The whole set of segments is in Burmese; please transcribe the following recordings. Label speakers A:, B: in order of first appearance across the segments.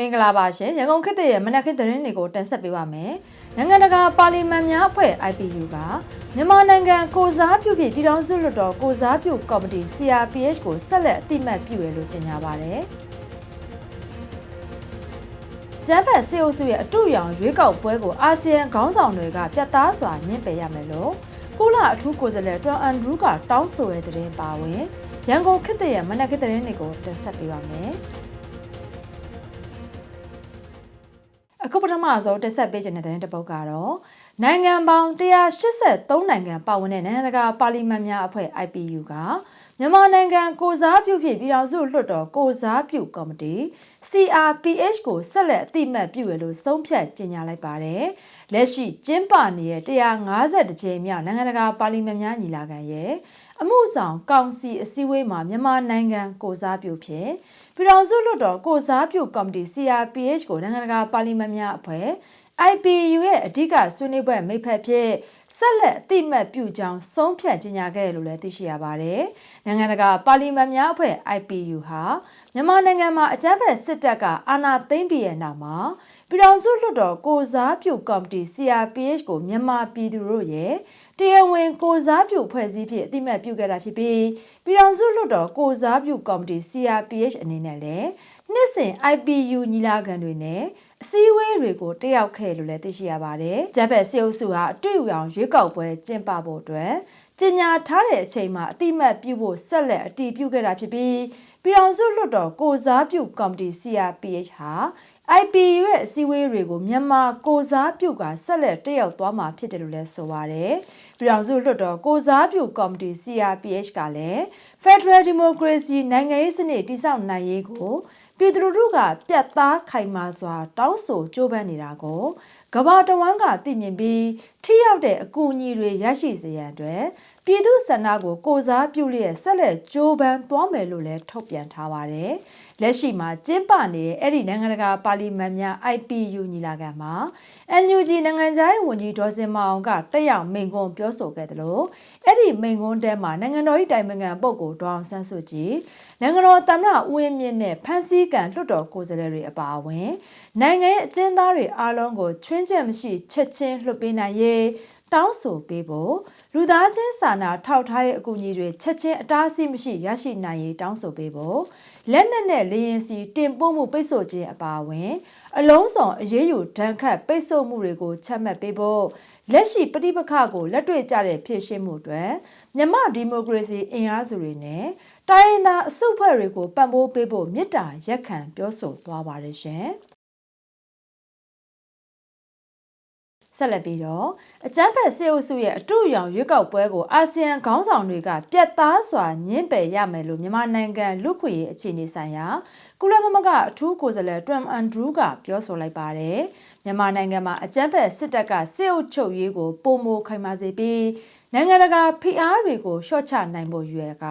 A: မင်္ဂလာပါရှင်ရန်ကုန်ခေတ်သစ်ရဲ့မနက်ခင်းသတင်းတွေကိုတင်ဆက်ပေးပါမယ်နိုင်ငံတကာပါလီမန်များအဖွဲ့ IPU ကမြန်မာနိုင်ငံကိုစားပြုပြည်ပြည်ထောင်စုလွှတ်တော်ကိုစားပြုကော်မတီ CRPH ကိုဆက်လက်အတိမတ်ပြုရလို့ကြေညာပါတယ်ကျန်းဖတ်စေအုပ်စုရဲ့အတူရောင်ရွေးကောက်ပွဲကိုအာဆီယံခေါင်းဆောင်တွေကပြတ်သားစွာညှင့်ပယ်ရမယ်လို့ကုလအထူးကိုယ်စားလှယ်တွန်အန်ဒရူးကတောင်းဆိုတဲ့သတင်းပါဝင်ရန်ကုန်ခေတ်သစ်ရဲ့မနက်ခင်းသတင်းတွေကိုတင်ဆက်ပေးပါမယ်။ အခုပထမဆုံးတက်ဆက်ပေးခြင်းတဲ့တဲ့တစ်ပုဒ်ကတော့နိုင်ငံပေါင်း183နိုင်ငံပါဝင်တဲ့နိုင်ငံတကာပါလီမန်များအဖွဲ့ IPU ကမြန်မာနိုင်ငံကိုစားပြုဖြစ်ပြည်ထောင်စုလွှတ်တော်ကိုစားပြုကော်မတီ CRPH ကိုဆက်လက်အတိမတ်ပြုရလို့ဆုံးဖြတ်ကြေညာလိုက်ပါတယ်။လက်ရှိကျင်းပနေတဲ့150ကြိမ်မြောက်နိုင်ငံတကာပါလီမန်များညီလာခံရဲ့ အမှုဆောင်ကောင်စီအစည်းအဝေးမှာမြန်မာနိုင်ငံကိုစားပြုဖြစ်ပြည်ထောင်စုလွှတ်တော်ကိုစားပြုကော်မတီ CRPH ကိုနိုင်ငံတကာပါလီမန်များအဖွဲ့ IPU ရဲ့အဓိကဆွေးနွေးပွဲမိဖက်ဖြစ်ဆက်လက်အတိမတ်ပြုကြောင်းဆုံးဖြတ်ကြေညာခဲ့တယ်လို့လည်းသိရှိရပါတယ်။နိုင်ငံတကာပါလီမန်များအဖွဲ့ IPU ဟာမြန်မာနိုင်ငံမှာအကြမ်းဖက်စစ်တပ်ကအာဏာသိမ်းပြီးတဲ့နောက်မှာ ပြည်ထောင်စုလွှတ်တော်ကိုစားပြုကော်မတီ CRPH ကိုမြန်မာပြည်သူတို့ရဲ့တရားဝင်ကိုစားပြုဖွဲ့စည်းဖြစ်အတိမတ်ပြုခဲ့တာဖြစ်ပြီးပြည်ထောင်စုလွှတ်တော်ကိုစားပြုကော်မတီ CRPH အနေနဲ့လည်းနှစ်စဉ် IPU ညီလာခံတွေနဲ့အစည်းအဝေးတွေကိုတက်ရောက်ခဲ့လို့လည်းသိရှိရပါတယ်။ဂျပန်စီအုပ်စုဟာအတွေ့အကြုံရွေးကောက်ပွဲကျင်းပဖို့အတွက်ကြေညာထားတဲ့အချိန်မှာအတိမတ်ပြုဖို့ဆက်လက်အတည်ပြုခဲ့တာဖြစ်ပြီးပြည်ထောင်စုလွှတ်တော်ကိုစားပြုကော်မတီ CRPH ဟာ IPU ရဲ့အစည်းအဝေးတွေကိုမြန်မာကိုစားပြုကဆက်လက်တက်ရောက်သွားမှာဖြစ်တယ်လို့လည်းဆိုပါတယ်။ပြည်ထောင်စုလွှတ်တော်ကိုစားပြုကော်မတီ CRPH ကလည်း Federal Democracy နိုင်ငံရေးစနစ်တည်ဆောက်နိုင်ရေးကိုပြည်သူတို့ကပြတ်သားခိုင်မာစွာ တောင်းဆိုကြိုးပမ်းနေတာကိုကဘာတဝမ်းကသိမြင်ပြီးထိရောက်တဲ့အကူအညီတွေရရှိစေရန်အတွက်ပြည်သူဆန္ဒကိုကိုစားပြုလျက်ဆက်လက်ကြိုးပမ်းသွားမယ်လို့လည်းထုတ်ပြန်ထားပါတယ်။လက်ရှိမှာကျင်းပနေတဲ့အဲ့ဒီနိုင်ငံတကာပါလီမန်များ IPU ညီလာခံမှာ NUG နိုင်ငံသားရေးဝန်ကြီးဒေါ်စင်မအောင်ကတက်ရောက်မိန့်ခွန်းပြောဆိုခဲ့တယ်လို့အဲ့ဒီမိန့်ခွန်းထဲမှာနိုင်ငံတော်၏တိုင်ပင်ခံပုဂ္ဂိုလ်ဒေါအောင်ဆန်းစုကြည်နိုင်ငံတော်သမ္မတဦးဝင်းမြင့်နဲ့ဖမ်းဆီးကံလွှတ်တော်ကိုယ်စားလှယ်တွေအပါအဝင်နိုင်ငံရဲ့အကျဉ်းသားတွေအားလုံးကိုချွင်းချက်မရှိချက်ချင်းလွှတ်ပေးနိုင်ရေးတောင်းဆိုပေးဖို့လူသားချင်းစာနာထောက်ထားတဲ့အကူအညီတွေချက်ချင်းအတားအဆီးမရှိရရှိနိုင်ရေးတောင်းဆိုပေးဖို့လက်နက်နဲ့လေရင်စီတင်ပို့မှုပိတ်ဆို့ခြင်းအပါအဝင် အလုံးစုံအရေးယူဒဏ်ခတ်ပိတ်ဆို့မှုတွေကိုချမှတ်ပေးဖို့လက်ရှိပဋိပက္ခကိုလက်တွေ့ကျတဲ့ဖြည့်ရှင်းမှုအတွက်မြန်မာဒီမိုကရေစီအင်အားစုတွေနဲ့တိုင်းရင်းသားအစုအဖွဲ့တွေကိုပံ့ပိုးပေးဖို့မြစ်တာရက်ခံပြောဆိုသွားပါတယ်ရှင်။ ဆက်လက်ပြီးတော့အကြမ်းဖက်စစ်အုပ်စုရဲ့အတူရောင်ရွေးကောက်ပွဲကိုအာဆီယံခေါင်းဆောင်တွေကပြတ်သားစွာညှင်းပယ်ရမယ်လို့မြန်မာနိုင်ငံလူခွေရေးအခြေအနေဆိုင်ရာကုလသမဂ္ဂအထူးကိုယ်စားလှယ်တွမ်အန်ဒရူးကပြောဆိုလိုက်ပါတယ်မြန်မာနိုင်ငံမှာအကြမ်းဖက်စစ်တပ်ကစစ်အုပ်ချုပ်ရေးကိုပုံမိုခိုင်မာစေပြီးနိုင်ငံတကာဖိအားတွေကိုလျှော့ချနိုင်ဖို့ရွယ်က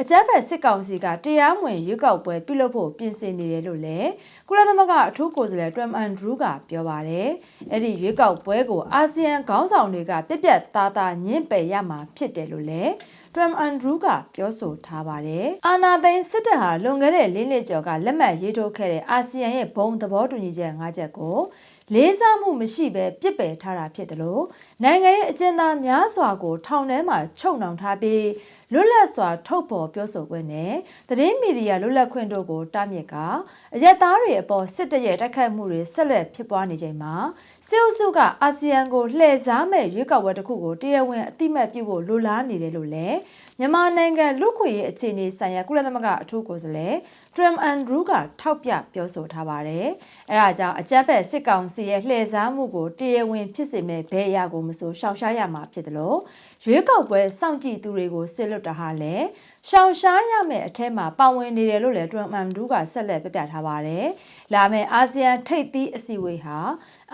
A: အကြမ်းဖက်စစ်ကောင်စီကတရားမဝင်ရွေးကောက်ပွဲပြုလုပ်ဖို့ပြင်ဆင်နေတယ်လို့လည်းကုလသမဂ္ဂအထူးကိုယ်စားလှယ်တွမ်အန်ဒရူးကပြောပါတယ်။အဲ့ဒီရွေးကောက်ပွဲကိုအာဆီယံခေါင်းဆောင်တွေကပြက်ပြက်သားသားညှင့်ပယ်ရမှာဖြစ်တယ်လို့လည်းထရမ်အန်ဒရူးကပြောဆိုထားပါတယ်။အာနာသိန်းစစ်တပ်ဟာလွန်ခဲ့တဲ့၄နှစ်ကျော်ကလက်မှတ်ရေးထိုးခဲ့တဲ့အာဆီယံရဲ့ဘုံသဘောတူညီချက်၅ချက်ကိုလေးစားမှုမရှိဘဲပြစ်ပယ်ထားတာဖြစ်တယ်လို့ နိုင်ငံရဲ့အကျဉ်းသားများစွာကိုထောင်ထဲမှာချုပ်နှောင်ထားပြီးလွတ်လပ်စွာထုတ်ဖော်ပြောဆိုခွင့်နဲ့သတင်းမီဒီယာလွတ်လပ်ခွင့်တို့ကိုတားမြစ်ကအရက်သားတွေအပေါ်စစ်တပ်ရဲ့တိုက်ခိုက်မှုတွေဆက်လက်ဖြစ်ပွားနေချိန်မှာစစ်အုပ်စုကအာဆီယံကိုလှည့်စားမဲ့ရွေးကောက်ပွဲတစ်ခုကိုတရားဝင်အတိမတ်ပြုဖို့လိုလားနေတယ်လို့လည်းမြန်မာနိုင်ငံလူခွေရေးအခြေအနေဆိုင်ရာကုလသမဂ္ဂအထူးကိုယ်စားလှယ် ထရမ်အန်ဒရူးကထောက်ပြပြောဆိုထားပါတယ်။အဲဒါကြောင့်အကြမ်းဖက်စစ်ကောင်စီရဲ့လှည့်စားမှုကိုတရားဝင်ဖြစ်စေမဲ့ဘဲအရာကိုမဆိုရှောင်ရှားရမှာဖြစ်တယ်လို့ရွေးကောက်ပွဲစောင့်ကြည့်သူတွေကိုစစ်လွတ်တာဟာလည်းရှောင်ရှားရမယ့်အထက်မှာပါဝင်နေတယ်လို့လည်းတွမ်အန်ဒူးကဆက်လက်ပြပြထားပါတယ်။လာမယ့်အာဆီယံထိပ်သီးအစည်းအဝေးဟာ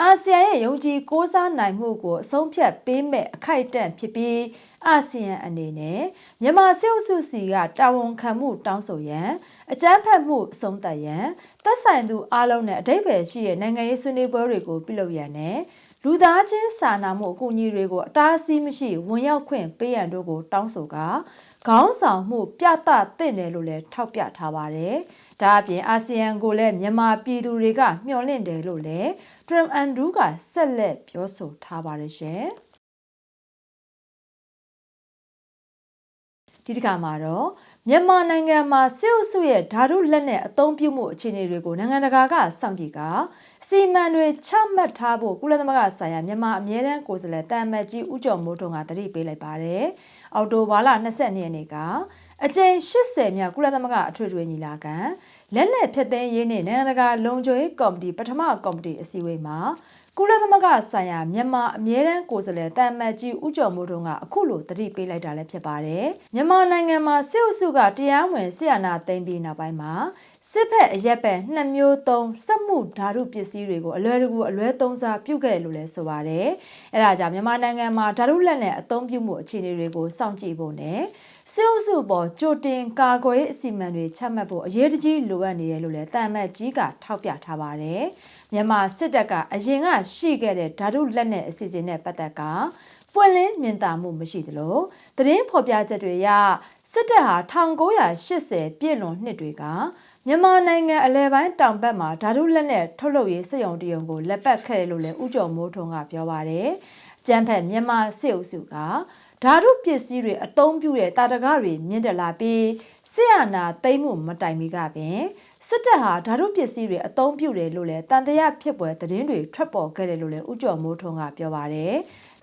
A: အာဆီယံရဲ့ယုံကြည်ကိုးစားနိုင်မှုကိုအဆုံးဖြတ်ပေးမဲ့အခိုက်အတန့်ဖြစ်ပြီးအာဆီယံအနေနဲ့မြန်မာစစ်အုပ်စုစီကတာဝန်ခံမှုတောင်းဆိုရန် အကြမ်းဖက်မှုအဆုံးသတ်ရန်သက်ဆိုင်သူအလုံးနဲ့အတိတ်ပဲရှိတဲ့နိုင်ငံရေးဆွေးနွေးပွဲတွေကိုပြုလုပ်ရန်နဲ့လူသားချင်းစာနာမှုအကူအညီတွေကိုအတားအဆီးမရှိဝင်ရောက်ခွင့်ပေးရန်တို့ကိုတောင်းဆိုကခေါင်းဆောင်မှုပြသသင့်တယ်လို့လည်းထောက်ပြထားပါတယ်ဒါအပြင်အာဆီယံကိုလည်းမြန်မာပြည်သူတွေကမျှော်လင့်တယ်လို့လည်း Trump Andrew ကဆက်လက်ပြောဆိုထားပါတယ်ရှင်ဒီတစ်ခါမှာတော့ မြန်မာနိုင်ငံမှာစစ်အုပ်စုရဲ့ဓာတုလက်နက်အသုံးပြုမှုအခြေအနေတွေကိုနိုင်ငံတကာကစောင့်ကြည့်ကစီမံတွေချမှတ်ထားဖို့ကုလသမဂ္ဂဆိုင်ရာမြန်မာအမြဲတမ်းကိုယ်စားလှယ်တာမတ်ကြီးဦးကျော်မိုးထွန်းကတတိပေးလိုက်ပါတယ်။အော်တိုဘာလ22ရက်နေ့ကအကြိမ်80မြောက်ကုလသမဂ္ဂအထွေထွေညီလာခံလက်လက်ဖျက်သိမ်းရေးနဲ့နိုင်ငံတကာလုံခြုံရေးကော်မတီပထမကော်မတီအစည်းအဝေးမှာ ကုလသမဂ္ဂဆိုင်ရာမြန်မာအမြဲတမ်းကိုယ်စားလှယ်တာမတ်ကြီးဦးကျော်မိုးထွန်းကအခုလိုတတိပေးလိုက်တာလည်းဖြစ်ပါတယ်။မြန်မာနိုင်ငံမှာစစ်အုပ်စုကတရားဝင်ဆီယနာသိမ်းပြီးနောက်ပိုင်းမှာ စစ်ဖက်အရက်ပက်နှစ်မျိုးသုံးစက်မှုဓာတုပစ္စည်းတွေကိုအလွယ်တကူအလွဲသုံးစားပြုခဲ့တယ်လို့လည်းဆိုပါတယ်။အဲဒါကြောင့်မြန်မာနိုင်ငံမှာဓာတုလက်နက်အသုံးပြုမှုအခြေအနေတွေကိုစောင့်ကြည့်ဖို့နဲ့စစ်အုပ်စုပေါ်ကြိုတင်ကာကွယ်ရေးအစီအမံတွေချမှတ်ဖို့အရေးတကြီးလိုအပ်နေတယ်လို့လည်းတာမတ်ကြီးကထောက်ပြထားပါတယ်။မြန်မာစစ်တပ်ကအရင်ကရှိခဲ့တဲ့ဓာတုလက်နက်အစီအစဉ်နဲ့ပတ်သက်ကပွင့်လင်းမြင်သာမှုမရှိသလိုသတင်းဖော်ပြချက်တွေအရစစ်တပ်ဟာ1980ပြည့်လွန်နှစ်တွေက မြန်မာနိုင်ငံအလဲပိုင်းတောင်ဘက်မှာဓာတုလက်နက်ထုတ်လုပ်ရေးစက်ရုံတရုံကိုလက်ပတ်ခဲ့တယ်လို့လည်းဥကြော်မိုးထွန်းကပြောပါတယ်။ကျန်းဖက်မြန်မာစစ်အုပ်စုကဓာတုပစ္စည်းတွေအသုံးပြုတဲ့တာတကားတွေမြင့်တက်လာပြီးစစ်အာဏာသိမ်းမှုမတိုင်မီကပင်စစ်တပ်ဟာဓာတုပစ္စည်းတွေအသုံးပြုတယ်လို့လည်းတန်တရားဖြစ်ပွဲသတင်းတွေထွက်ပေါ်ခဲ့တယ်လို့လည်းဥကျော်မိုးထွန်းကပြောပါတယ်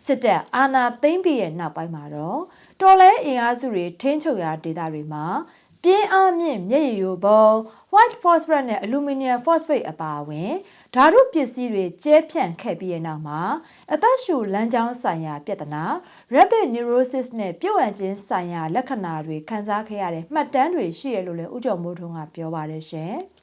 A: စစ်တပ်အာဏာသိမ်းပြီးရဲ့နောက်ပိုင်းမှာတော့တော်လဲအင်အားစုတွေထိန်းချုပ်ရာဒေသတွေမှာ ပြင်းအားမြင့်မျက်ရည်ယိုဘုံ white phosphorus နဲ့ aluminum phosphate အပါအဝင်ဓာတုပစ္စည်းတွေကျဲဖြန့်ခဲ့ပြီးတဲ့နောက်မှာအသက်ရှူလမ်းကြောင်းဆိုင်ရာပြဿနာ rapid neurosis နဲ့ပြုတ်အပ်ခြင်းဆိုင်ရာလက္ခဏာတွေခံစားခဲ့ရတဲ့မှတ်တမ်းတွေရှိရလို့လည်းဥကြုံမိုးထွန်းကပြောပါတယ်ရှင်။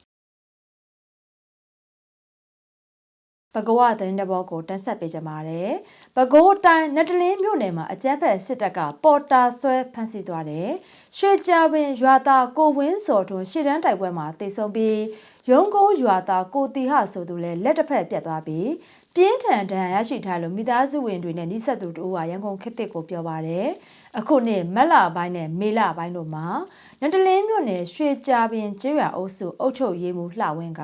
A: ပကောဝသတင်းတဘောကိုတင်ဆက်ပေးကြပါမယ်။ပကောတိုင်းနတလင်းမြို့နယ်မှာအကြမ်းဖက်စစ်တပ်ကပေါ်တာဆွဲဖမ်းဆီးသွားတယ်။ရွှေကြပင်ရွာသားကိုဝင်းစော်ထွန်းရှေ့တန်းတိုက်ပွဲမှာတိတ်ဆုံးပြီးရုံးကုန်းရွာသားကိုတီဟဆိုသူလည်းလက်တစ်ဖက်ပြတ်သွားပြီးပြင်းထန်ဒဏ်ရရှိထားလို့မိသားစုဝင်တွေနဲ့နှိဆက်သူတို့ကရန်ကုန်ခေတ်သစ်ကိုပြောပါရယ်အခုနှစ်မက်လာပိုင်းနဲ့မေလပိုင်းတို့မှာ နတလင်းမြို့နယ်ရွှေကြပင်ကျေးရွာအုပ်စုအုပ်ချုပ်ရေးမှူးလှဝင်းက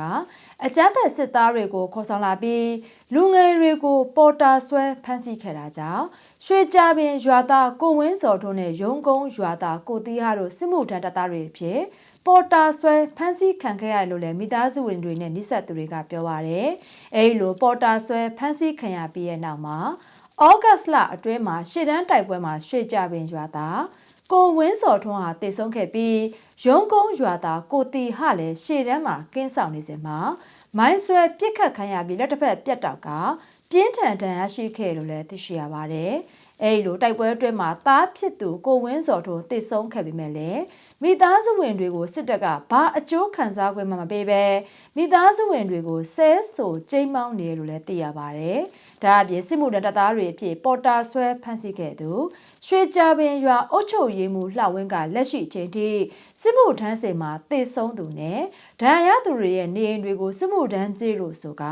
A: အကြမ်းဖက်စစ်သားတွေကိုခေါ်ဆောင်လာပြီးလူငယ်တွေကိုပေါ်တာဆွဲဖမ်းဆီးခဲ့တာကြောင့်ရွှေကြပင်ရွာသားကိုဝင်းစော်တို့နဲ့ရုံးကုန်းရွာသားကိုတီးဟာတို့စစ်မှုထမ်းတပ်သားတွေဖြစ်ပေါ်တာဆွဲဖမ်းဆီးခံခဲ့ရတယ်လို့လည်းမိသားစုဝင်တွေနဲ့နှိဆက်သူတွေကပြောပါရယ်အဲဒီလိုပေါ်တာဆွဲဖမ်းဆီးခံရပြီးရဲ့နောက်မှာဩဂတ်စ်လအတွင်းမှာရှေ့တန်းတိုက်ပွဲမှာရွှေကြပင်ရွာသား ကိုဝင်းစော်ထွန်းဟာတည်ဆုံးခဲ့ပြီးရုံးကုန်းရွာသားကိုတီဟလည်းရှေ့တန်းမှာကင်းဆောင်နေစဉ်မှာမိုင်းဆွဲပြစ်ခတ်ခံရပြီးလက်တစ်ဖက်ပြတ်တောက်ကပြင်းထန်ဒဏ်ရာရှိခဲ့လို့လည်းသိရှိရပါတယ်။အဲဒီလိုတိုက်ပွဲအတွင်းမှာသားဖြစ်သူကိုဝင်းစော်ထွန်းတည်ဆုံးခဲ့ပြီးမဲ့လည်း မိသားစုဝင်တွေကိုစစ်တပ်ကဘာအကျိုးခံစား권မှမပေးပဲမိသားစုဝင်တွေကိုဆဲဆိုကျိမ်းမောင်းနေလို့လည်းသိရပါတယ်။ဒါအပြင်စစ်မှုတပ်သားတွေအဖြစ်ပေါ်တာဆွဲဖမ်းဆီးခဲ့သူရွှေကြပင်ရွာအုတ်ချုပ်ရေးမှုလှဝင်းကလက်ရှိချိန်ထိစစ်မှုထမ်းစေမှာတေဆုံးသူနဲ့ဒဏ်ရာသူတွေရဲ့နေအိမ်တွေကိုစစ်မှုထမ်းကြေးလို့ဆိုက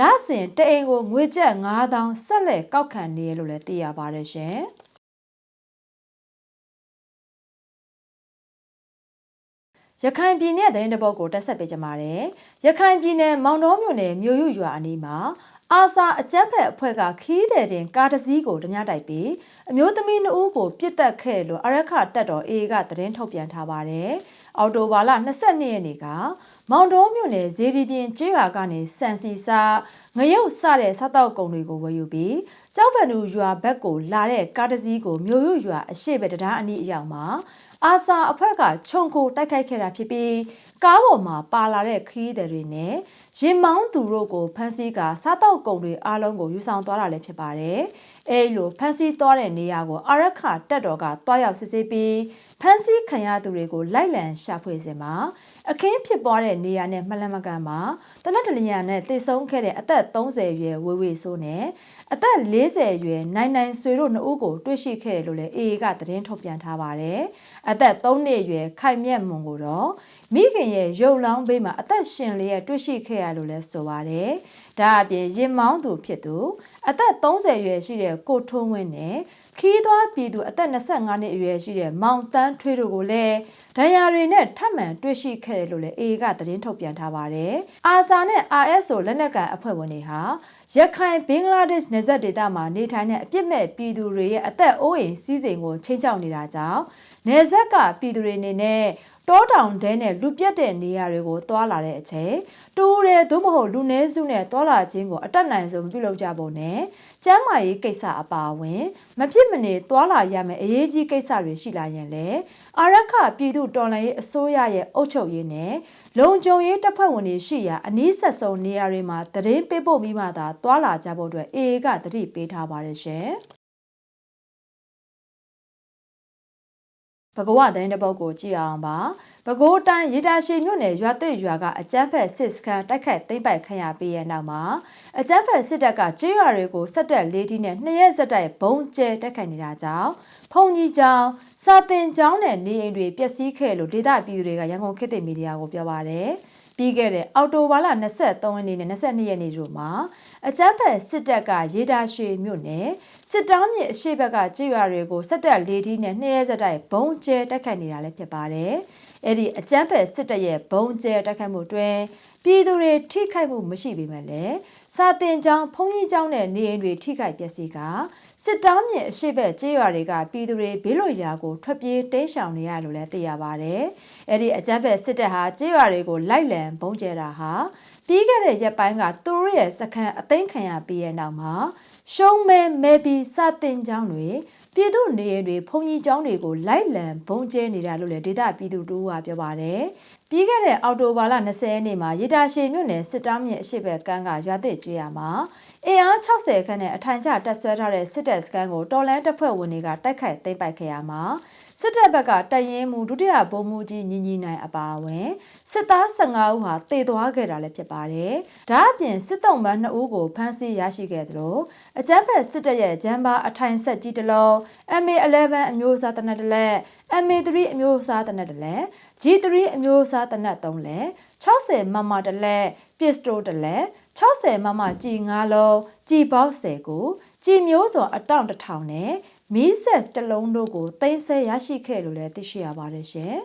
A: လစဉ်တအိမ်ကိုငွေကျပ်9000ဆက်လက်ကောက်ခံနေရလို့လည်းသိရပါတယ်ရှင်။ ရခိုင်ပြည်နယ်သတင်းတပုတ်ကိုတက်ဆက်ပေးကြပါမယ်။ရခိုင်ပြည်နယ်မောင်တော်မြို့နယ်မြို့ရွရွာအနီးမှာအာစာအကြက်ဖက်အဖွဲ့ကခီးတဲ့တင်ကားတစ်စီးကိုဓမြတိုက်ပြီးအမျိုးသမီးနှစ်ဦးကိုပြစ်တက်ခဲ့လို့အရက်ခတက်တော်အေကသတင်းထုတ်ပြန်ထားပါတယ်။အော်တိုဘာလ22ရက်နေ့ကမောင်တော်မြို့နယ်ဇေဒီပြင်ကျေးရွာကနေစံစီစာငရုတ်စတဲ့စားတောက်ကုံတွေကိုဝယ်ယူပြီးကြောက်ပန်သူရွာဘက်ကိုလာတဲ့ကားတစ်စီးကိုမြို့ရွရွာအရှိဘတရားအနီးအရောက်မှာ အာဆာအဖွဲ့ကခြုံကိုတိုက်ခိုက်ခဲ့တာဖြစ်ပြီးကားပေါ်မှာပါလာတဲ့ခရီးသည်တွေနဲ့ရင်မောင်းသူတို့ကိုဖမ်းဆီးကာစားတောက်ကုန်တွေအားလုံးကိုယူဆောင်သွားတာလည်းဖြစ်ပါတယ်။အဲဒီလိုဖမ်းဆီးသွားတဲ့နေရာကိုအာရခတက်တော်ကတွားရောက်စစ်ဆေးပြီးဖမ်းဆီးခံရသူတွေကိုလိုက်လံရှာဖွေစဉ်မှာ အခင်းဖြစ်ပွားတဲ့နေရာနဲ့မှလမကန်မှာတနက်တလျာနဲ့တိတ်ဆုံးခဲ့တဲ့အသက်30အရွယ်ဝေဝေဆိုးနဲ့အသက်40အရွယ်နိုင်နိုင်ဆွေတို့နှစ်ဦးကိုတွေ့ရှိခဲ့တယ်လို့လည်း AA ကသတင်းထုတ်ပြန်ထားပါတယ်။အသက်3နှစ်အရွယ်ခိုင်မြတ်မွန်ကိုတော့မိခင်ရဲ့ရုပ်လောင်းဘေးမှာအသက်ရှင်လျက်တွေ့ရှိခဲ့ရလို့လည်းဆိုပါတယ်။ဒါအပြင်ရင်မောင်းသူဖြစ်သူအသက်30ရွယ်ရှိတဲ့ကိုထုံးဝင်းနဲ့ ခီးသွွားပြည်သူအသက်25နှစ်အရွယ်ရှိတဲ့မောင်တန်းထွေးတို့ကိုလည်းဒဏ်ရာတွေနဲ့ထပ်မံတွေ့ရှိခဲ့တယ်လို့လည်း AA ကသတင်းထုတ်ပြန်ထားပါတယ်။အာဆာနဲ့ RSO လက်နက်ကန်အဖွဲ့ဝင်တွေဟာရခိုင်ဘင်္ဂလားဒေ့ရှ်နယ်စပ်ဒေသမှာနေထိုင်တဲ့အပြစ်မဲ့ပြည်သူတွေရဲ့အသက်အိုးအိမ်စီးစိမ်ကိုချိန်ချောက်နေတာကြောင့်နယ်စပ်ကပြည်သူတွေအနေနဲ့ တောတောင်တဲနဲ့လူပြတ်တဲ့နေရာတွေကိုတွာလာတဲ့အချိန်တူရဲသို့မဟုတ်လူနည်းစုနဲ့တွာလာခြင်းကိုအတက်နိုင်ဆုံးပြုလုပ်ကြဖို့နဲ့ကျမ်းမာရေးကိစ္စအပါအဝင်မဖြစ်မနေတွာလာရမယ့်အရေးကြီးကိစ္စတွေရှိလာရင်လေအာရခပြည်သူတော်လှန်ရေးအစိုးရရဲ့အုပ်ချုပ်ရေးနဲ့လုံခြုံရေးတပ်ဖွဲ့ဝင်တွေရှိရာအနည်းဆက်ဆုံးနေရာတွေမှာတရင်ပေးပို့ပြီးမှသာတွာလာကြဖို့အတွက် AA ကတတိပေးထားပါတယ်ရှင်။ ဘဂဝသတင်းတစ်ပုဒ်ကိုကြည့်အောင်ပါပဲခူးတိုင်းရေတာရှည်မြို့နယ်ရွာသွေ့ရွာကအကြမ်းဖက်စစ်စခန်းတိုက်ခိုက်သိမ်းပိုက်ခံရပြီးရဲ့နောက်မှာအကြမ်းဖက်စစ်တပ်ကကျေးရွာတွေကိုစက်တက်လေးတီးနဲ့နှစ်ရက်စက်တိုက်ဘုံကျဲတိုက်ခိုက်နေတာကြောင့်ဖုန်ကြီးကျောင်းစာတင်ကျောင်းနဲ့နေအိမ်တွေပျက်စီးခဲ့လို့ဒေသပြည်သူတွေကရန်ကုန်ခေတ်သစ်မီဒီယာကိုပြောပါတယ် ပြီးခဲ့တဲ့အော်တိုဘာလ23ရက်နေ့နဲ့22ရက်နေ့တို့မှာအကြမ်းဖက်စစ်တပ်ကရေတာရှည်မြို့နယ်စစ်တောင်းမြစ်အရှိဘက်ကကြေးရွာတွေကိုစက်တက်လေးတီးနဲ့နှစ်ရက်စက်တိုက်ဘုံကျဲတိုက်ခိုက်နေတာလည်းဖြစ်ပါတယ်။အဲ့ဒီအကြမ်းဖက်စစ်တပ်ရဲ့ဘုံကျဲတိုက်ခိုက်မှုတွင် ပြည်သူတွေထိခိုက်မှုမရှိပေမဲ့လည်းစာတင်ကျောင်းဖုံးကြီးကျောင်းနဲ့နေအိမ်တွေထိခိုက်ပျက်စီးကစစ်တောင်းမြစ်အရှိဘက်ကြေးရွာတွေကပြည်သူတွေဘေးလွတ်ရာကိုထွက်ပြေးတိမ်းရှောင်နေရလို့လည်းသိရပါတယ်။အဲ့ဒီအကြမ်းဖက်စစ်တပ်ဟာကြေးရွာတွေကိုလိုက်လံဘုံကျဲတာဟာပြီးခဲ့တဲ့ရက်ပိုင်းကသူတို့ရဲ့စခန်းအသိမ်းခံရပြီးရဲ့နောက်မှာရှုံးမဲမဲပြီးစတင်ကျောင်းတွေပြည်သူနေအိမ်တွေဖုန်ကြီးကျောင်းတွေကိုလိုက်လံဘုံကျဲနေတာလို့လည်းဒေသပြည်သူတို့ကပြောပါတယ်။ပြီးခဲ့တဲ့အော်တိုဘာလ20ရက်နေ့မှာရေတာရှည်မြို့နယ်စစ်တောင်းမြစ်အရှိဘက်ကန်းကရွာသစ်ကျွေးရမှာအင်အား60ခန်းနဲ့အထိုင်ကျတက်ဆွဲထားတဲ့စစ်တပ်စခန်းကိုတော်လန်တပ်ဖွဲ့ဝင်တွေကတိုက်ခိုက်သိမ်းပိုက်ခဲ့ရမှာစစ်တပ်ဘက်ကတရင်မှုဒုတိယဗိုလ်မှူးကြီးညီညီနိုင်အပါအဝင်စစ်သား15ဦးဟာတေသွားခဲ့တာလည်းဖြစ်ပါတယ်။ဒါအပြင်စစ်တုံးပန်း2ဦးကိုဖမ်းဆီးရရှိခဲ့သလိုအကြမ်းဖက်စစ်တပ်ရဲ့ဂျမ်ဘာအထိုင်ဆက်ကြီးတစ်လုံး MA11 အမျိုးအစားတနက်တစ်လက် MA3 အမျိုးအစားတနက်တစ်လက် G3 အမျိုးအစားတနက်3လက်60မမတစ်လက်ပစ္စတိုတစ်လက်60မမကြည်9လုံးကြည်ပေါက်10ကိုကြည်မျိုးစုံအတောင့်တစ်ထောင်နဲ့မီးဆက်တစ်လုံးတို့ကိုသိမ်းဆဲရရှိခဲ့လို့လည်းသိရှိရပါတယ်ရှင်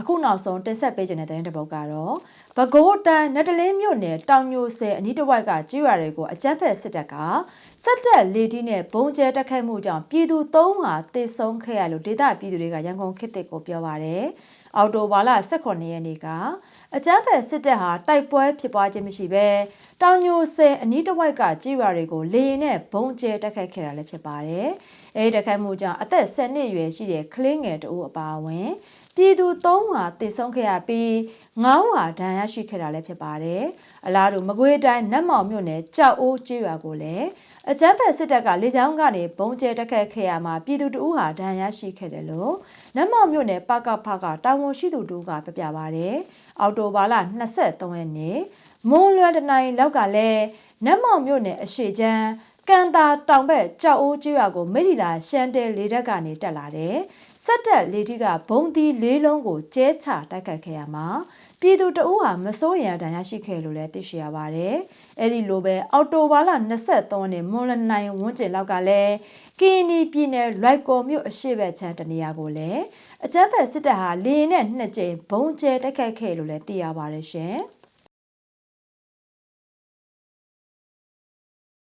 A: အခုနောက်ဆုံးတင်ဆက်ပေးခြင်းတဲ့တဲ့တစ်ပုဒ်ကတော့ပဲခူးတိုင်းနတလင်းမြို့နယ်တောင်ညိုဆယ်အနီးတစ်ဝိုက်ကကျွရတွေကိုအကြမ်းဖက်စစ်တပ်ကစက်တက်လေတီးနဲ့ဘုံကျဲတက်ခိုက်မှုကြောင့်ပြည်သူ၃ဟာတေဆုံးခဲ့ရလို့ဒေသပြည်သူတွေကရန်ကုန်ခေတ်သစ်ကိုပြောပါရယ်အော်တိုဘာလ18ရက်နေ့ကအကြမ်းဖက်စစ်တပ်ဟာတိုက်ပွဲဖြစ်ပွားခြင်းမရှိဘဲတောင်ညိုဆယ်အနီးတစ်ဝိုက်ကကြေးရွာတွေကိုလေရင်နဲ့ဘုံကျဲတက်ခိုက်ခဲ့တာလည်းဖြစ်ပါတယ်။အဲဒီတက်ခိုက်မှုကြောင့်အသက်10နှစ်အရွယ်ရှိတဲ့ကလေးငယ်တဦးအပါအဝင် ပြည်သူ၃ဟာတည်ဆုံးခဲ့ရပြီးငောင်းဟာဒဏ်ရာရှိခဲ့တာလည်းဖြစ်ပါတယ်။အလားတူမကွေးတိုင်းနတ်မောင်မြို့နယ်ကြောက်အိုးကျေးရွာကိုလည်းအကြမ်းဖက်စစ်တပ်ကလေကြောင်းကနေဘုံကျဲတက်ခတ်ခဲ့ရမှာပြည်သူတအူးဟာဒဏ်ရာရှိခဲ့တယ်လို့နတ်မောင်မြို့နယ်ပကဖကတာဝန်ရှိသူတို့ကပြပြပါတယ်။အော်တိုဘာလ23ရက်နေ့မွန်လွယ်တနိုင်လောက်ကလည်းနတ်မောင်မြို့နယ်အရှိချမ်းကန်တာတောင်ဘက်ကြောက်အိုးကျွော်ကိုမိထီလာရှန်တယ်လေတက်ကနေတက်လာတယ်။ စက်တက်လေတီကဘုံသီးလေးလုံးကိုကျဲချတိုက်ခတ်ခဲ့ရမှာပြည်သူတအူးဟာမစိုးရန်တန်ရရှိခဲ့လို့လည်းသိရှိရပါတယ်။အဲဒီလိုပဲအော်တိုဘာလ23ရက်နေ့မွန်လနိုင်ဝန်းကျင်လောက်ကလည်းကီနီပြည်နယ်လိုက်ကော်မြို့အရှိဘက်ချမ်းတနေရာကိုလည်းအကြမ်းဖက်စစ်တပ်ဟာလေရင်နဲ့နှစ်ကြိမ်ဘုံကျဲတိုက်ခိုက်ခဲ့လို့လည်းသိရပါတယ်ရှင်။